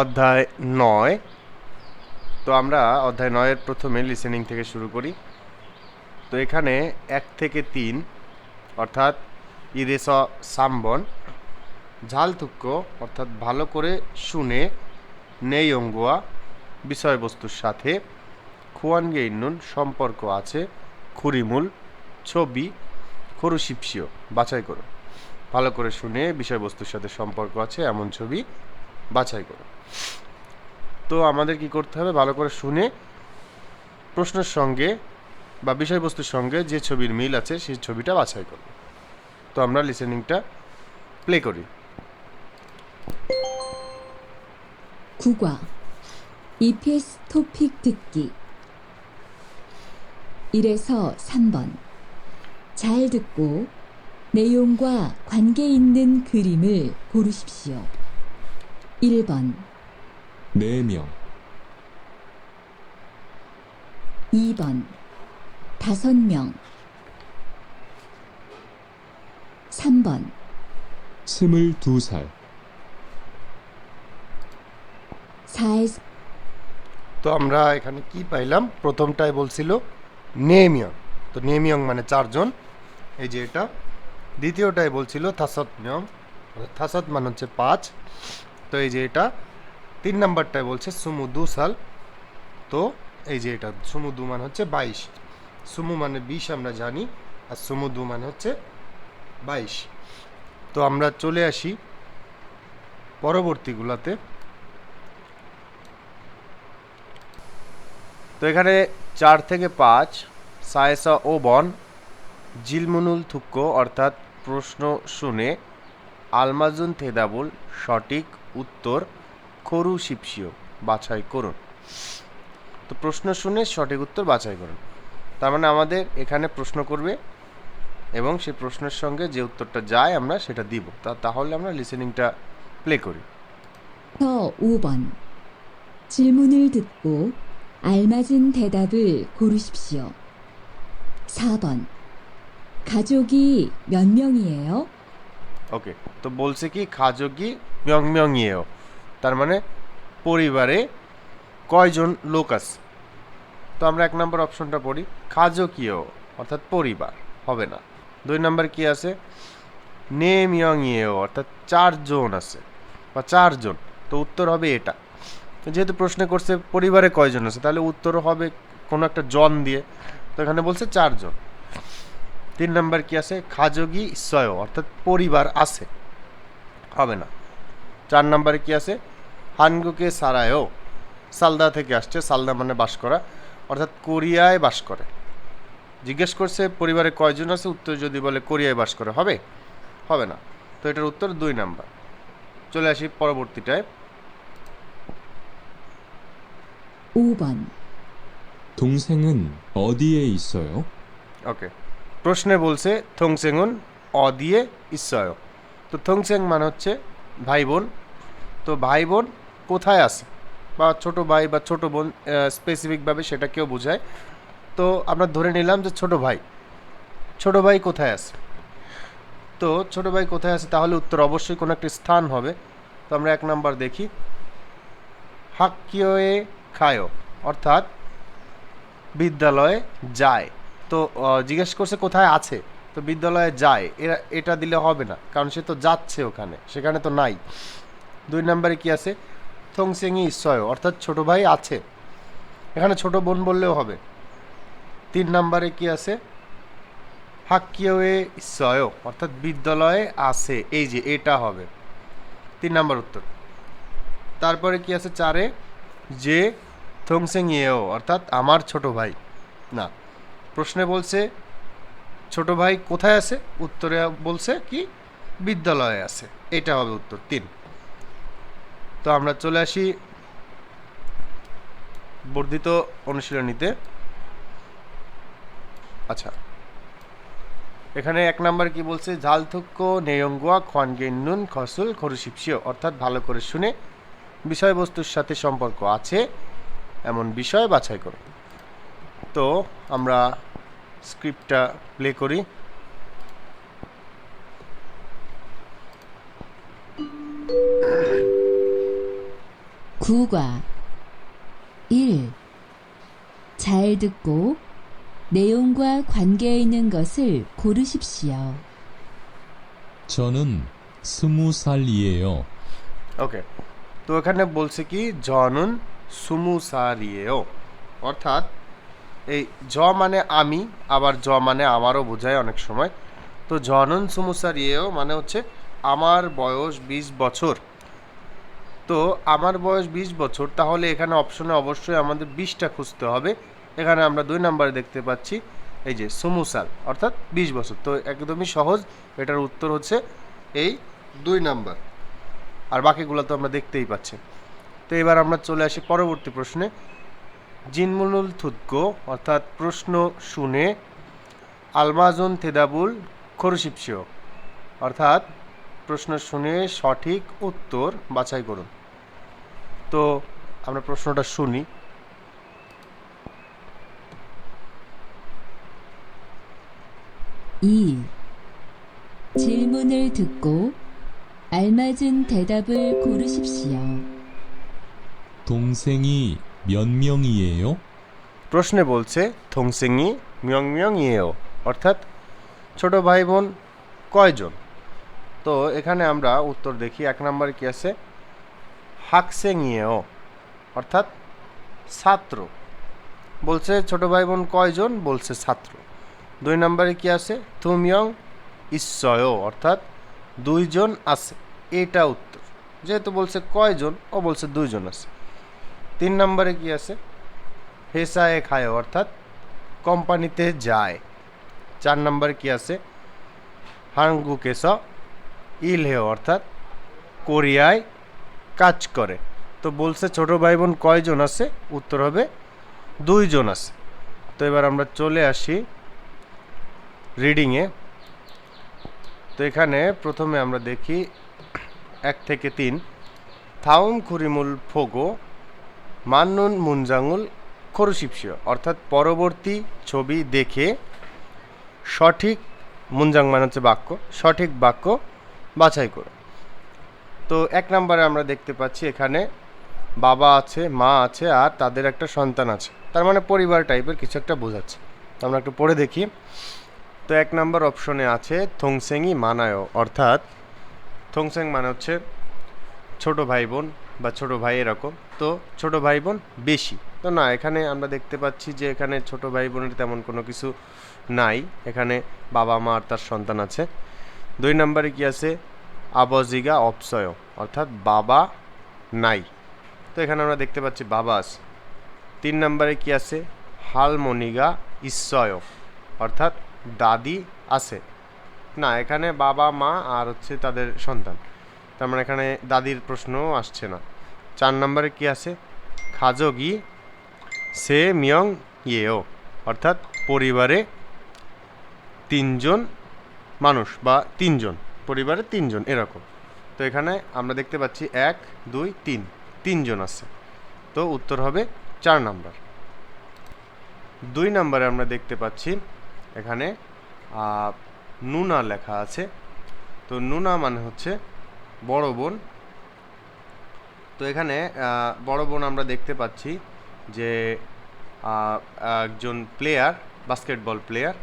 অধ্যায় নয়। তো আমরা অধ্যায় নয়ের প্রথমে লিসেনিং থেকে শুরু করি। তো এখানে এক থেকে তিন, অর্থাৎ ইরেস সাম্বন ঝালতুক্য অর্থাৎ ভালো করে শুনে নেই অঙ্গুয়া, বিষয়বস্তুর সাথে খুয়ানগে ইন্নুন সম্পর্ক আছে, খুরিমুল, ছবি, খরুশিপসিও, বাছাই করুন ভালো করে শুনে বিষয়বস্তুর সাথে সম্পর্ক আছে, এমন ছবি বাছাই করুন তো আমাদের কি করতে হবে ভালো করে শুনে প্রশ্নের সঙ্গে বা বিষয়বস্তুর সঙ্গে যে ছবির মিল আছে সেই ছবিটা বাছাই করব তো আমরা লিসেনিংটা প্লে করি 국어 EPS 토픽 듣기 1에서 3번 잘 듣고 내용과 관계 있는 그림을 고르십시오. 1번, 4명, 2번, 5명 3번, 22살, 4에서 তো আমরা এখানে কি পাইলাম প্রথমটায় বলছিল নেমিয়ং তো নেমিয়ং মানে চারজন এই যে এটা দ্বিতীয়টায় বলছিল থাসত নিয়ম থাসত মানে হচ্ছে পাঁচ তো এই যে এটা, তিন নাম্বারটায় বলছে সুমু দু সাল। তো এই যে এটা, সুমু দু মানে হচ্ছে বাইশ। সুমু মানে বিশ আমরা জানি, আর সুমু দু মানে হচ্ছে বাইশ। তো আমরা চলে আসি পরবর্তীগুলাতে। তো এখানে চার থেকে পাঁচ, সায়েসা ও বন, জিলমুনুল থুক্ক অর্থাৎ প্রশ্ন শুনে, আলমাজুন থেদাবুল সঠিক উত্তর খরু শিপসিও বাছাই করুন তো প্রশ্ন শুনে সঠিক উত্তর বাছাই করুন তার মানে আমাদের এখানে প্রশ্ন করবে এবং সেই প্রশ্নের সঙ্গে যে উত্তরটা যায় আমরা সেটা দিব তা তাহলে আমরা লিসেনিংটা প্লে করি 5번 질문을 듣고 알맞은 대답을 고르십시오. 4번 가족이 몇 명이에요? ওকে তো বলছে কি খাজকি মিয়ংমিয়ংইয়েও তার মানে পরিবারে কয়জন লোক আছে? তো আমরা এক নম্বর অপশনটা পড়ি খাজকিও অর্থাৎ পরিবার, হবে না। দুই নম্বর কি আছে? নে মিয়ংইয়েও অর্থাৎ চারজন আছে, বা চারজন। তো উত্তর হবে এটা। তো যেহেতু প্রশ্ন করছে পরিবারে কয়জন আছে, তাহলে উত্তরও হবে কোনো একটা জন দিয়ে। তো এখানে বলছে চারজন। তিন নাম্বার কি আছে খাজগি সয় অর্থাৎ পরিবার আছে হবে না চার নাম্বারে কি আছে হানগুকে সারায়ও সালদা থেকে আসছে সালদা মানে বাস করা অর্থাৎ কোরিয়ায় বাস করে জিজ্ঞেস করছে পরিবারে কয়জন আছে উত্তর যদি বলে কোরিয়ায় বাস করে হবে হবে না তো এটার উত্তর দুই নাম্বার চলে আসি পরবর্তীটায় 5번 동생은 어디에 있어요? ওকে প্রশ্নে বলছে থংসেঙ্গুন অ দিয়ে ইসয় তো থংসেং মানে হচ্ছে ভাই বোন। তো ভাই বোন কোথায় আছে? বা ছোট ভাই বা ছোট বোন স্পেসিফিকভাবে সেটা কেউ বোঝায়। তো আমরা ধরে নিলাম যে ছোট ভাই। ছোট ভাই কোথায় আছে? তো ছোট ভাই কোথায় আছে? তাহলে উত্তর অবশ্যই কোনো একটি স্থান হবে। তো আমরা এক নাম্বার দেখি। হাক্কিয়ে খায়ো, অর্থাৎ বিদ্যালয়ে যায়। তো জিজ্ঞেস করছে কোথায় আছে? তো বিদ্যালয়ে যায়। এরা, এটা দিলে হবে না, কারণ সে তো যাচ্ছে ওখানে, সেখানে তো নাই। দুই নম্বরে কি আছে? থংসেংই ইসয় অর্থাৎ ছোট ভাই আছে। এখানে ছোট বোন বললেও হবে। তিন নম্বরে কি আছে? হাক্কিয়ে ইসয় অর্থাৎ বিদ্যালয়ে আছে। এই যে, এটা হবে। তিন নম্বর উত্তর। তারপরে কি আছে চারে? যে থংসেং ইয়েও অর্থাৎ আমার ছোট ভাই। না প্রশ্নে বলছে, ছোট ভাই কোথায় আছে? উত্তরে বলছে কি, বিদ্যালয়ে আছে। এটা হবে উত্তর তিন। তো আমরা চলে আসি বর্ধিত অনুশীলনীতে। আচ্ছা এখানে এক নাম্বার কি বলছে ঝালথুক্য নেয়ঙ্গুয়া খনগেন্নুন খসুল খরুশিপসিও অর্থাৎ ভালো করে শুনে বিষয়বস্তুর সাথে সম্পর্ক আছে, এমন বিষয় বাছাই করুন তো আমরা স্ক্রিপ্টটা প্লে করি 국어 1. 잘 듣고 내용과 관계 있는 것을 고르십시오. 저는 스무 살이에요. ওকে তো এখানে বলছে কি জনুন সুমুসারিয়েও অর্থাৎ এই জ মানে আমি, আবার জ মানে আমারও বোঝায় অনেক সময়। তো জনন সমুসার ইয়েও মানে হচ্ছে আমার বয়স বিশ বছর। তো আমার বয়স বিশ বছর, তাহলে এখানে অপশনে অবশ্যই আমাদের বিশটা খুঁজতে হবে। এখানে আমরা দুই নাম্বারে দেখতে পাচ্ছি, এই যে সুমুসাল অর্থাৎ বিশ বছর। তো একদমই সহজ, এটার উত্তর হচ্ছে এই দুই নাম্বার। আর বাকিগুলো তো আমরা দেখতেই পাচ্ছি। তো এবার আমরা চলে আসি পরবর্তী প্রশ্নে। জিনমুনুল থুতকো অর্থাৎ প্রশ্ন শুনে আলমাজন তেদাবুল খরুশিপসিও অর্থাৎ প্রশ্ন শুনে সঠিক উত্তর বাছাই করুন তো আমরা প্রশ্নটা শুনি 이 질문을 듣고 알맞은 대답을 고르십시오. 동생이 몇 명이에요? প্রশ্নে বলছে থংসেঙ্গি মিয়ং মিয়ং ইয়েও অর্থাৎ ছোট ভাই বোন কয়জন তো এখানে আমরা উত্তর দেখি এক নম্বরে কি আছে হাকসেং ইয়েও অর্থাৎ ছাত্র বলছে ছোট ভাই বোন কয়জন বলছে ছাত্র দুই নম্বরে কি আছে তুমিয়ং ঈশ্বয় অর্থাৎ দুইজন আছে এটা উত্তর যেহেতু বলছে কয়জন ও বলছে দুইজন আছে তিন নম্বরে কি আছে? হেসায়ে খায়, অর্থাৎ কোম্পানিতে যায়। চার নম্বরে কি আছে? হাঙ্গুকেস ইল হে, অর্থাৎ কোরিয়ায় কাজ করে। তো বলছে ছোট ভাই বোন কয়জন আছে? উত্তর হবে দুইজন আছে। তো এবার আমরা চলে আসি রিডিংয়ে। তো এখানে প্রথমে আমরা দেখি এক থেকে তিন। থাউম খুরিমুল ফোগো মান্নুন মুনজাঙ্গুল খরুশিপসীয় অর্থাৎ পরবর্তী ছবি দেখে সঠিক মুনজাং মানে হচ্ছে বাক্য, সঠিক বাক্য বাছাই করো। তো এক নম্বরে আমরা দেখতে পাচ্ছি এখানে বাবা আছে, মা আছে, আর তাদের একটা সন্তান আছে। তার মানে পরিবার টাইপের কিছু একটা বোঝাচ্ছে। তো আমরা একটু পড়ে দেখি। তো এক নম্বর অপশনে আছে থংসেংই মানায় অর্থাৎ থংসেং মানে হচ্ছে ছোট ভাই বোন বা ছোট ভাই এরকম। তো ছোট ভাই বোন বেশি। তো না, এখানে আমরা দেখতে পাচ্ছি যে এখানে ছোট ভাই বোনের তেমন কোনো কিছু নাই। এখানে বাবা মা আর তার সন্তান আছে। দুই নম্বরে কি আছে? আবজিগা অপসয়, অর্থাৎ বাবা নাই। তো এখানে আমরা দেখতে পাচ্ছি বাবা আছে। তিন নম্বরে কি আছে? হালমনিগা ঈশ্বয় অর্থাৎ দাদি আছে। না, এখানে বাবা মা আর হচ্ছে তাদের সন্তান। তার মানে এখানে দাদির প্রশ্নও আসছে না। চার নম্বরে কি আছে? খাজগি সে মিয়ং ইয়েও। অর্থাৎ পরিবারে তিনজন মানুষ বা তিনজন, পরিবারে তিনজন, এরকম। তো এখানে আমরা দেখতে পাচ্ছি এক, দুই, তিন, তিনজন আছে। তো উত্তর হবে চার নাম্বার। দুই নম্বরে আমরা দেখতে পাচ্ছি এখানে নুনা লেখা আছে। তো নুনা মানে হচ্ছে বড় বোন। তো এখানে বড় বোন আমরা দেখতে পাচ্ছি যে একজন প্লেয়ার বাস্কেটবল প্লেয়ার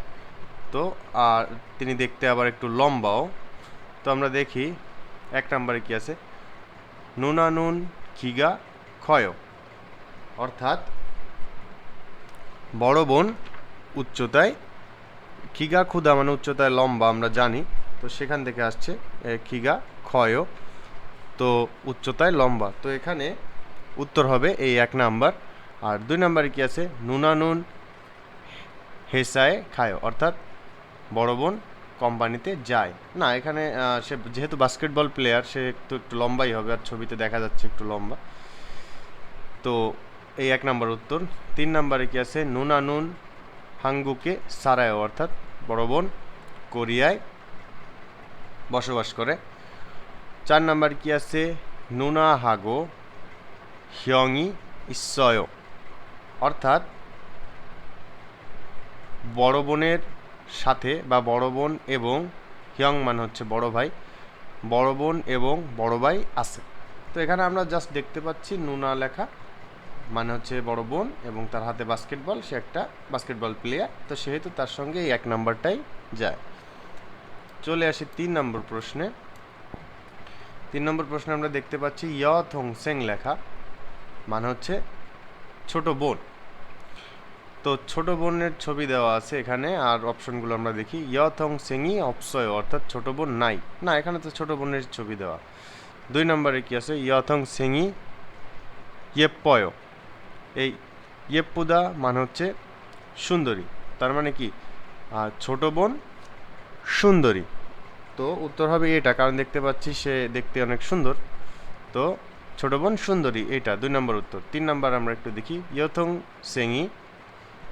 তো, আর তিনি দেখতে আবার একটু লম্বাও। তো আমরা দেখি, এক নম্বরে কি আছে? নুনা নুন খিগা ক্ষয় অর্থাৎ, বড় বোন উচ্চতায় খিগা ক্ষুদা মানে উচ্চতায় লম্বা, আমরা জানি। তো সেখান থেকে আসছে খিগা ক্ষয় তো উচ্চতায় লম্বা। তো এখানে উত্তর হবে এই এক নাম্বার। আর দুই নাম্বারে কি আছে? নুনানুন হেসায় খায়, অর্থাৎ বড় বোন কোম্পানিতে যায়। না, এখানে সে যেহেতু বাস্কেটবল প্লেয়ার সে একটু একটু লম্বাই হবে আর ছবিতে দেখা যাচ্ছে একটু লম্বা। তো এই এক নাম্বার উত্তর। তিন নাম্বারে কি আছে? নুনানুন হাঙ্গুকে সারায়, অর্থাৎ বড় বোন কোরিয়ায় বসবাস করে। চার নাম্বার কি আছে? নুনা হাগো, হিয়ংই ইসয় অর্থাৎ বড় বোনের সাথে বা বড় বোন এবং হিয়ং মানে হচ্ছে বড় ভাই, বড় বোন এবং বড় ভাই আছে। তো এখানে আমরা জাস্ট দেখতে পাচ্ছি নুনা লেখা মানে হচ্ছে বড় বোন এবং তার হাতে বাস্কেটবল সে একটা বাস্কেটবল প্লেয়ার তো সেহেতু তার সঙ্গে এই এক নাম্বারটাই যায়। চলে আসি তিন নম্বর প্রশ্নে। তিন নম্বর প্রশ্নে আমরা দেখতে পাচ্ছি ইয় থং সেং লেখা মানে হচ্ছে ছোট বোন। তো ছোট বোনের ছবি দেওয়া আছে এখানে, আর অপশনগুলো আমরা দেখি, ইয় থং সেংই অপসয়, অর্থাৎ ছোট বোন নাই। না, এখানে তো ছোট বোনের ছবি দেওয়া। দুই নম্বরে কি আছে? ইয় থং সেংই ইয়েপ্পয়। এই ইয়েপ্পুদা মানে হচ্ছে সুন্দরী। তার মানে কি? ছোট বোন সুন্দরী। তো উত্তর হবে এটা, কারণ দেখতে পাচ্ছি সে দেখতে অনেক সুন্দর। তো ছোট বোন সুন্দরী, এটা দুই নম্বর উত্তর। তিন নম্বর আমরা একটু দেখি। ইয়থং সেঙি,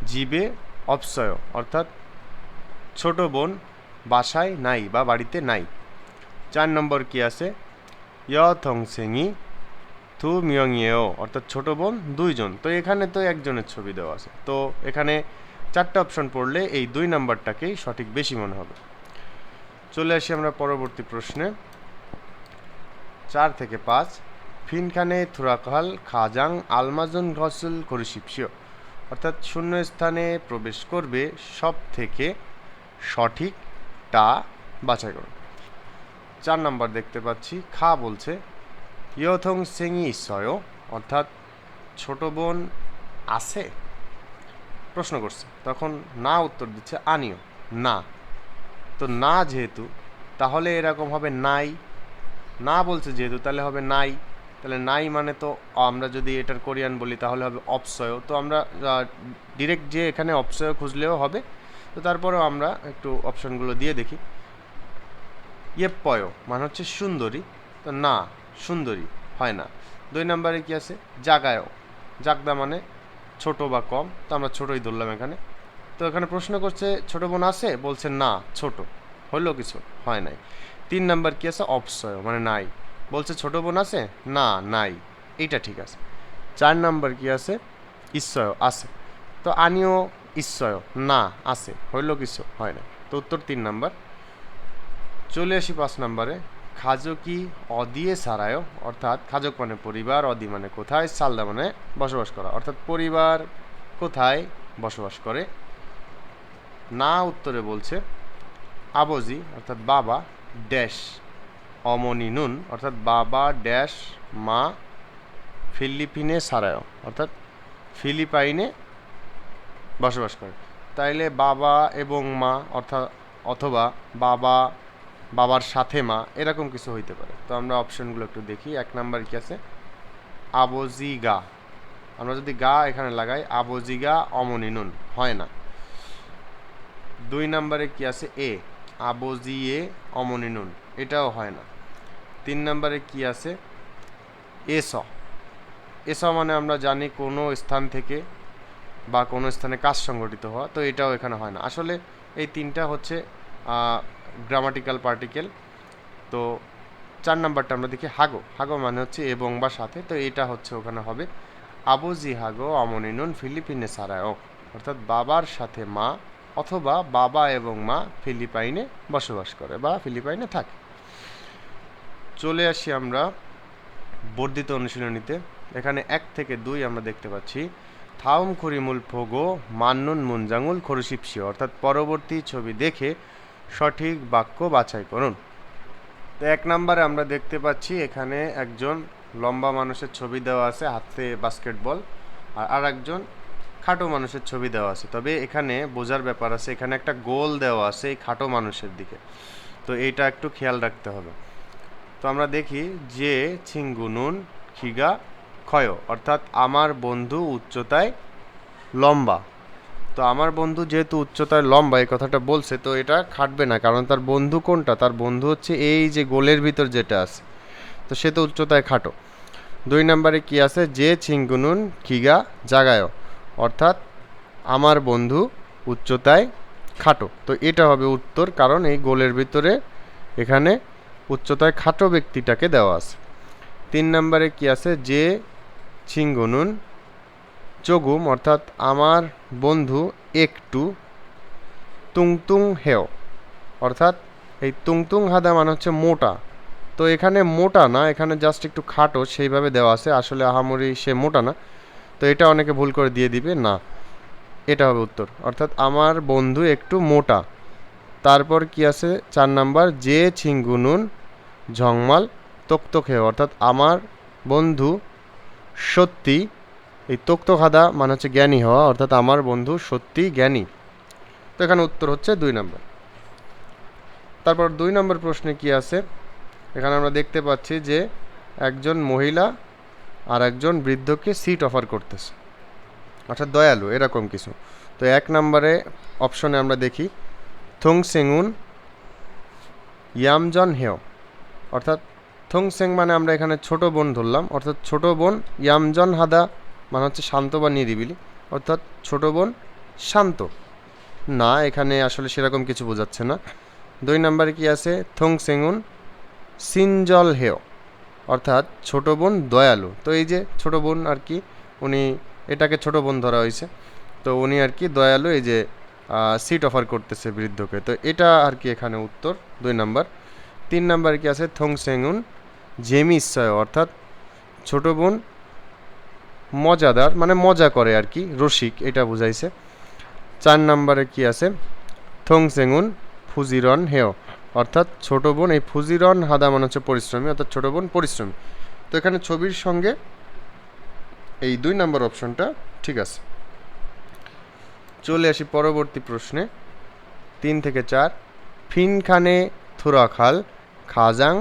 জীবে অপসয়, অর্থাৎ ছোট বোন বাসায় নাই বা বাড়িতে নাই। চার নম্বর কি আছে? ইয়থং সেঙি, থু মিয়ংয়েও অর্থাৎ ছোট বোন দুইজন। তো এখানে তো একজনের ছবি দেওয়া আছে। তো এখানে চারটা অপশন পড়লে এই দুই নাম্বারটাকেই সঠিক বেশি মনে হবে। চলে আসি আমরা পরবর্তী প্রশ্নে। চার থেকে পাঁচ, ফিনখানে থুরাকাল খাজাং, আলমাজন ঘসুল করিশিপসিও অর্থাৎ শূন্য স্থানে প্রবেশ করবে সব থেকে সঠিকটা বাছাই করুন চার নাম্বার দেখতে পাচ্ছি, খা বলছে, ইয়থং সেঙি সয়, অর্থাৎ ছোট বোন আছে? প্রশ্ন করছে, তখন না উত্তর দিচ্ছে আনিও, না। তো না যেহেতু, তাহলে এরকম হবে নাই। না বলছে যেহেতু, তাহলে হবে নাই। তাহলে নাই মানে তো আমরা যদি এটার কোরিয়ান বলি, তাহলে হবে অপসয়। তো আমরা ডিরেক্ট যে এখানে অপসয় খুঁজলেও হবে। তো তারপরেও আমরা একটু অপশনগুলো দিয়ে দেখি। ইয়েপ্পয় মানে হচ্ছে সুন্দরী। তো না, সুন্দরী হয় না। দুই নম্বরে কি আছে? জাগায়ও। জাগদা মানে ছোট বা কম। তো আমরা ছোটই ধরলাম এখানে। তো এখানে প্রশ্ন করছে, ছোট বোন আছে? বলছে, না, ছোট। হলো কিছু, হয় নাই। তিন নাম্বার কি আছে? অপসয় মানে নাই। বলছে, ছোট বোন আছে? না, নাই। এইটা ঠিক আছে। চার নাম্বার কি আছে? ঈশ্বয়, আছে। তো আনিও ঈশ্বয়, না, আছে। হইল কিছু, হয় না তো উত্তর তিন নাম্বার। চলে আসি পাঁচ নম্বরে। খাজকি অদিয়ে সারায়? অর্থাৎ খাজক মানে পরিবার, অদি মানে কোথায়? সালদা মানে বসবাস করা। অর্থাৎ, পরিবার কোথায় বসবাস করে? না উত্তরে বলছে, আবজি অর্থাৎ বাবা, ড্যাশ অমনি নুন অর্থাৎ বাবা, ড্যাশ মা ফিলিপিনে সারায় অর্থাৎ ফিলিপাইনে বসবাস করে। তাইলে বাবা এবং মা, অর্থাৎ অথবা বাবা, বাবার সাথে মা, এরকম কিছু হইতে পারে। তো আমরা অপশনগুলো একটু দেখি। এক নাম্বার কি আছে? আবজি গা আমরা যদি গা এখানে লাগাই, আবজি গা, অমনি নুন হয় না। দুই নাম্বারে কি আছে? এ আবজি এ অমনি নুন। এটাও হয় না। তিন নাম্বারে কি আছে? এস এস মানে আমরা জানি কোনো স্থান থেকে বা কোনো স্থানে কাজ সংগঠিত হওয়া, তো এটাও এখানে হয় না। আসলে এই তিনটা হচ্ছে গ্রামাটিক্যাল পার্টিকেল তো চার নাম্বারটা আমরা দেখি হাগো। হাগো মানে হচ্ছে এবং বা সাথে, তো এটা হচ্ছে ওখানে হবে আবুজি হাগো অমনিনুন ফিলিপিনে সারায় অর্থাৎ বাবার সাথে মা অথবা বাবা এবং মা ফিলিপাইনে বসবাস করে বা ফিলিপাইনে থাকে। চলে আসি আমরা বর্ধিত অনুশীলনীতে। এখানে এক থেকে দুই আমরা দেখতে পাচ্ছি। থাউম খরিমুল ফোগো, মান্নুন মুনজাঙ্গুল খরুশিপসি অর্থাৎ পরবর্তী ছবি দেখে সঠিক বাক্য বাছাই করুন। তো এক নম্বরে আমরা দেখতে পাচ্ছি এখানে একজন লম্বা মানুষের ছবি দেওয়া আছে, হাতে বাস্কেটবল, আর আর একজন খাটো মানুষের ছবি দেওয়া আছে। তবে এখানে বোঝার ব্যাপার আছে, এখানে একটা গোল দেওয়া আছে এই খাটো মানুষের দিকে। তো এইটা একটু খেয়াল রাখতে হবে। তো আমরা দেখি যে ছিঙ্গুনুন খিগা ক্ষয়, অর্থাৎ আমার বন্ধু উচ্চতায় লম্বা। তো আমার বন্ধু যেহেতু উচ্চতায় লম্বা, এই কথাটা বলছে, তো এটা খাটবে না, কারণ তার বন্ধু কোনটা? তার বন্ধু হচ্ছে এই যে গোলের ভিতর যেটা আছে। তো সে তো উচ্চতায় খাটো। দুই নম্বরে কি আছে? যে ছিঙ্গুনুন খিগা জাগায় অর্থাৎ আমার বন্ধু উচ্চতায় খাটো। তো এটা হবে উত্তর, কারণ এই গোলের ভিতরে এখানে উচ্চতায় খাটো ব্যক্তিটাকে দেওয়া আছে। তিন নম্বরে কি আছে? যে ছিঙ্গুনুন চগুম, অর্থাৎ আমার বন্ধু একটু তুংতুং হেও, অর্থাৎ এই তুংতুং হাদা মানে হচ্ছে মোটা। তো এখানে মোটা না, এখানে জাস্ট একটু খাটো, সেইভাবে দেওয়া আছে। আসলে আহামরি সে মোটা না। তো এটা অনেকে ভুল করে দিয়ে দিবে, না। এটা হবে উত্তর। অর্থাৎ আমার বন্ধু একটু মোটা। তারপর কি আছে? চার নাম্বার, যে ছিঙ্গুনুন ঝংমাল তোক্তখেয় অর্থাৎ আমার বন্ধু সত্যি, এই তোক্তখাদা মানে হচ্ছে জ্ঞানী হওয়া, অর্থাৎ আমার বন্ধু সত্যি জ্ঞানী। তো এখানে উত্তর হচ্ছে দুই নম্বর। তারপর দুই নম্বর প্রশ্নে কি আছে? এখানে আমরা দেখতে পাচ্ছি যে একজন মহিলা আর একজন বৃদ্ধকে সিট অফার করতেছে। অর্থাৎ দয়ালু, এরকম কিছু। তো এক নম্বরে অপশনে আমরা দেখি থুং সেঙ্গুন ইয়ামজন হেও অর্থাৎ থুং সেং মানে আমরা এখানে ছোট বোন ধরলাম। অর্থাৎ ছোট বোন ইয়ামজন হাদা মানে হচ্ছে শান্ত বা নিরিবিলি। অর্থাৎ ছোট বোন শান্ত। না, এখানে আসলে সেরকম কিছু বোঝাচ্ছে না। দুই নম্বরে কি আছে? থং সেঙ্গুন সিনজল হেও অর্থাৎ ছোট বোন দয়ালু। তো এই যে ছোট বোন আর কি, উনি, এটাকে ছোট বোন ধরা হয়েছে। তো উনি আর কি দয়ালু, এই যে সিট অফার করতেছে বৃদ্ধকে। তো এটা আর কি এখানে উত্তর, দুই নাম্বার। তিন নাম্বার কি আছে? থং সেঙ্গুন জেমি ইচ্ছয়, অর্থাৎ ছোট বোন মজাদার মানে মজা করে আর কি, রসিক, এটা বুঝাইছে। চার নাম্বারে কি আছে? থং সেঙ্গুন ফুজিরন হেও অর্থাৎ ছোট বোন, এই ফুজিরন হাদা মানে হচ্ছে পরিশ্রমী, অর্থাৎ ছোট বোন পরিশ্রমী। তো এখানে ছবির সঙ্গে এই দুই নম্বর অপশনটা ঠিক আছে। চলে আসি পরবর্তী প্রশ্নে। তিন থেকে চার। ফিনখানে থুরাখাল খাজাং,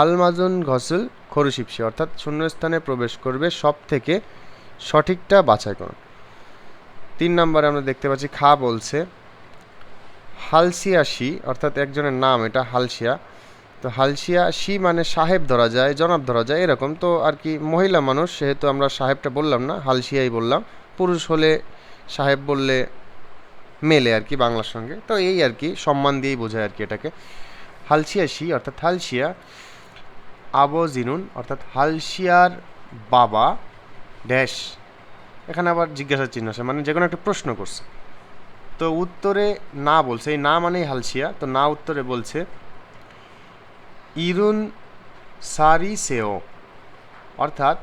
আলমাজুন ঘসুল খরুশিপসি অর্থাৎ শূন্যস্থানে প্রবেশ করবে সব থেকে সঠিকটা বাছাই করুন তিন নম্বরে আমরা দেখতে পাচ্ছি খা বলছে। হালসিয়া শি অর্থাৎ একজনের নাম, এটা হালসিয়া। তো হালসিয়া শি মানে সাহেব ধরা যায়, জনাব ধরা যায়, এরকম। তো আর কি, মহিলা মানুষ, সেহেতু আমরা সাহেবটা বললাম না, হালসিয়াই বললাম। পুরুষ হলে সাহেব বললে মেলে আর কি বাংলার সঙ্গে। তো এই আর কি, সম্মান দিয়েই বোঝায় আর কি এটাকে। হালসিয়া শি অর্থাৎ হালসিয়া আবো জিনুন অর্থাৎ হালসিয়ার বাবা, ড্যাশ। এখানে আবার জিজ্ঞাসা চিহ্ন আছে মানে যে কোনো একটা প্রশ্ন করছে। তো উত্তরে না বলছে, এই না মানেই হালসিয়া, তো না উত্তরে বলছে, ইরুন সারি সেও। অর্থাৎ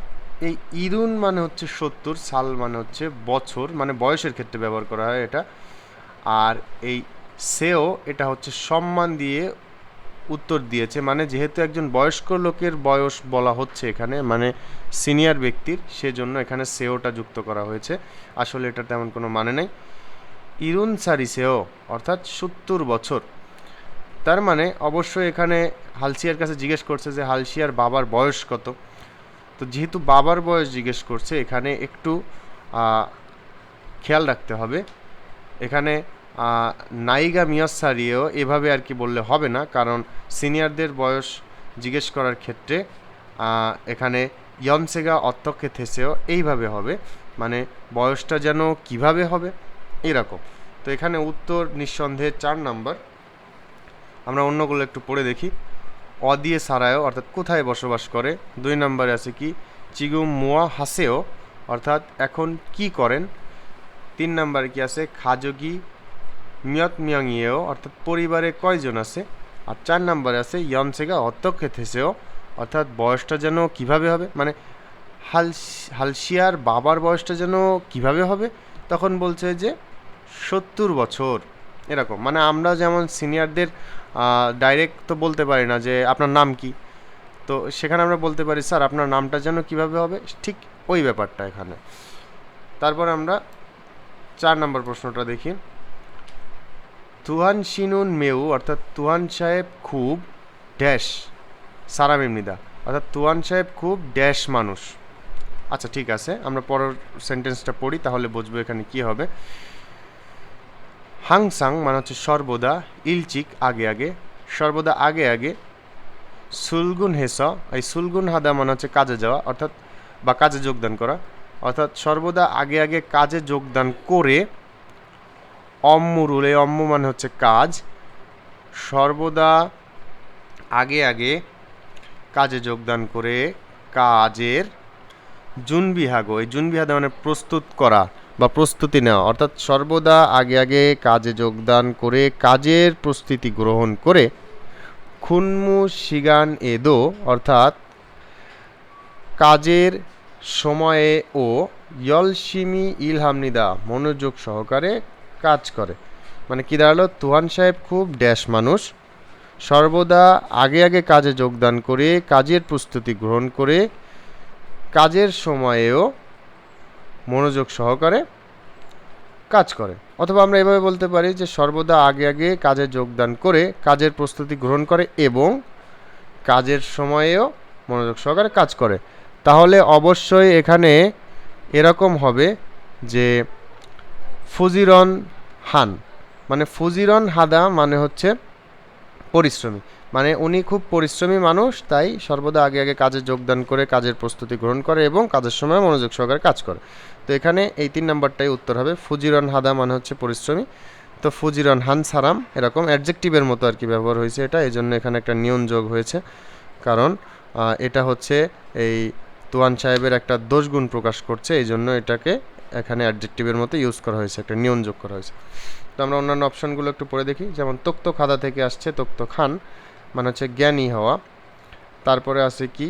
এই ইরুন মানে হচ্ছে সত্তর, সাল মানে হচ্ছে বছর মানে বয়সের ক্ষেত্রে ব্যবহার করা হয় এটা। আর এই সেও এটা হচ্ছে সম্মান দিয়ে উত্তর দিয়েছে মানে যেহেতু একজন বয়স্ক লোকের বয়স বলা হচ্ছে এখানে মানে সিনিয়র ব্যক্তির, সেজন্য এখানে সেওটা যুক্ত করা হয়েছে। আসলে এটা তেমন কোনো মানে নেই। ইরুন সারিসেও, অর্থাৎ সত্তর বছর। তার মানে অবশ্যই এখানে হালসিয়ার কাছে জিজ্ঞেস করছে যে হালসিয়ার বাবার বয়স কত? তো যেহেতু বাবার বয়স জিজ্ঞেস করছে, এখানে একটু খেয়াল রাখতে হবে। এখানে নাইগা মিয়াসারিও এভাবে আর কি বললে হবে না, কারণ সিনিয়রদের বয়স জিজ্ঞেস করার ক্ষেত্রে এখানে ইয়নসেগা অত্যক্ষে থেসেও এইভাবে হবে। মানে বয়সটা যেন কীভাবে হবে? এরকম তো এখানে উত্তর নিঃসন্দেহে চার নাম্বার। আমরা অন্যগুলো একটু পড়ে দেখি। অ দিয়ে সারায়ও, অর্থাৎ কোথায় বসবাস করে? দুই নম্বরে আছে কি? চিগু মোয়া হাসেও, অর্থাৎ এখন কি করেন? তিন নম্বরে কি আছে? খাজগি মিয়ত মিয়ংয়েও অর্থাৎ পরিবারে কয়জন আছে? আর চার নম্বরে আছে, ইয়নসেগা অত্যক্ষে থেসেও অর্থাৎ বয়সটা যেন কীভাবে হবে? মানে হালস, হালসিয়ার বাবার বয়সটা যেন কীভাবে হবে? তখন বলছে যে সত্তর বছর, এরকম। মানে আমরা যেমন সিনিয়রদের ডাইরেক্ট তো বলতে পারি না যে আপনার নাম কি। তো সেখানে আমরা বলতে পারি, স্যার, আপনার নামটা যেন কীভাবে হবে? ঠিক ওই ব্যাপারটা এখানে। তারপর আমরা চার নম্বর প্রশ্নটা দেখি। তুহান শিনুন মেউ, অর্থাৎ তুহান সাহেব খুব ড্যাশ, সারাম এমনিদা অর্থাৎ তুহান সাহেব খুব ড্যাশ মানুষ। আচ্ছা ঠিক আছে, আমরা পরের সেন্টেন্সটা পড়ি, তাহলে বুঝব এখানে কি হবে। হাংসাং মানে হচ্ছে সর্বদা, ইলচিক আগে আগে, সর্বদা আগে আগে, সুলগুন হেস, এই সুলগুন হাদা মানে হচ্ছে কাজে যাওয়া, অর্থাৎ বা কাজে যোগদান করা, অর্থাৎ সর্বদা আগে আগে কাজে যোগদান করে অম্মুরুল এই অম্মু মানে হচ্ছে কাজ, সর্বদা আগে আগে কাজে যোগদান করে কাজের জুনবিহাগো, এই জুনবিহাদা মানে প্রস্তুত করা বা প্রস্তুতি নেওয়া। অর্থাৎ সর্বদা আগে আগে কাজে যোগদান করে, কাজের প্রস্তুতি গ্রহণ করে খুনমু সিগান এদো অর্থাৎ কাজের সময়ে ও ইয়লসিমি ইলহামনিদা মনোযোগ সহকারে কাজ করে। মানে কি দাঁড়াল? তুহান সাহেব খুব ড্যাশ মানুষ। সর্বদা আগে আগে কাজে যোগদান করে, কাজের প্রস্তুতি গ্রহণ করে, কাজের সময়েও মনোযোগ সহকারে কাজ করে। অথবা আমরা এভাবে বলতে পারি যে সর্বদা আগে আগে কাজে যোগদান করে কাজের প্রস্তুতি গ্রহণ করে এবং কাজের সময়েও মনোযোগ সহকারে কাজ করে। তাহলে অবশ্যই এখানে এরকম হবে যে ফুজিরন হান মানে ফুজিরন হাদা মানে হচ্ছে পরিশ্রমী। মানে উনি খুব পরিশ্রমী মানুষ, তাই সর্বদা আগে আগে কাজে যোগদান করে, কাজের প্রস্তুতি গ্রহণ করে এবং কাজের সময় মনোযোগ সহকারে কাজ করে। তো এখানে এই তিন নাম্বারটাই উত্তর হবে, ফুজিরন হাদা মানে হচ্ছে পরিশ্রমী। তো ফুজিরন হান সারাম এরকম অ্যাডজেক্টিভের মতো আর কি ব্যবহার হয়েছে এটা এই জন্য এখানে একটা নিয়ন যোগ হয়েছে। কারণ এটা হচ্ছে এই তুয়ান সাহেবের একটা দোষগুণ প্রকাশ করছে এই জন্য এটাকে এখানে অ্যাডজেক্টিভের মতো ইউজ করা হয়েছে, একটা নিয়ন যোগ করা হয়েছে। তো আমরা অন্যান্য অপশনগুলো একটু পড়ে দেখি, যেমন তক্ত খাদা থেকে আসছে তক্ত খান মানে হচ্ছে জ্ঞানী হওয়া। তারপরে আছে কি?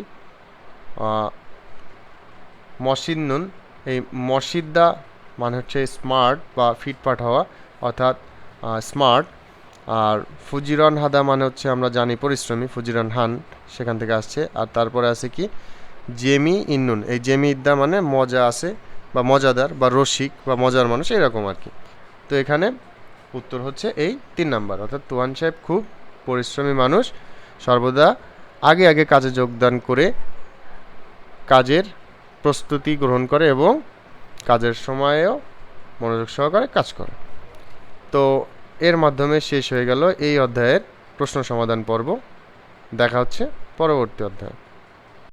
মসিন্নুন এই মসিদ্দা মানে হচ্ছে স্মার্ট বা ফিটফাট হওয়া, অর্থাৎ স্মার্ট। আর ফুজিরন হাদা মানে হচ্ছে আমরা জানি পরিশ্রমী, ফুজিরন হান সেখান থেকে আসছে। আর তারপরে আছে কি? জেমি ইন্নুন এই জেমি ইদ্দা মানে মজা আছে বা মজাদার বা রসিক বা মজার মানুষ, এরকম আর কি। তো এখানে উত্তর হচ্ছে এই তিন নাম্বার। অর্থাৎ তুয়ান সাহেব খুব পরিশ্রমী মানুষ সর্বদা আগে আগে কাজে যোগদান করে কাজের প্রস্তুতি গ্রহণ করে এবং কাজের সময়েও মনোযোগ সহকারে কাজ করে। তো এর মাধ্যমে শেষ হয়ে গেল এই অধ্যায়ের প্রশ্ন সমাধান পর্ব। দেখা হচ্ছে পরবর্তী অধ্যায়ে।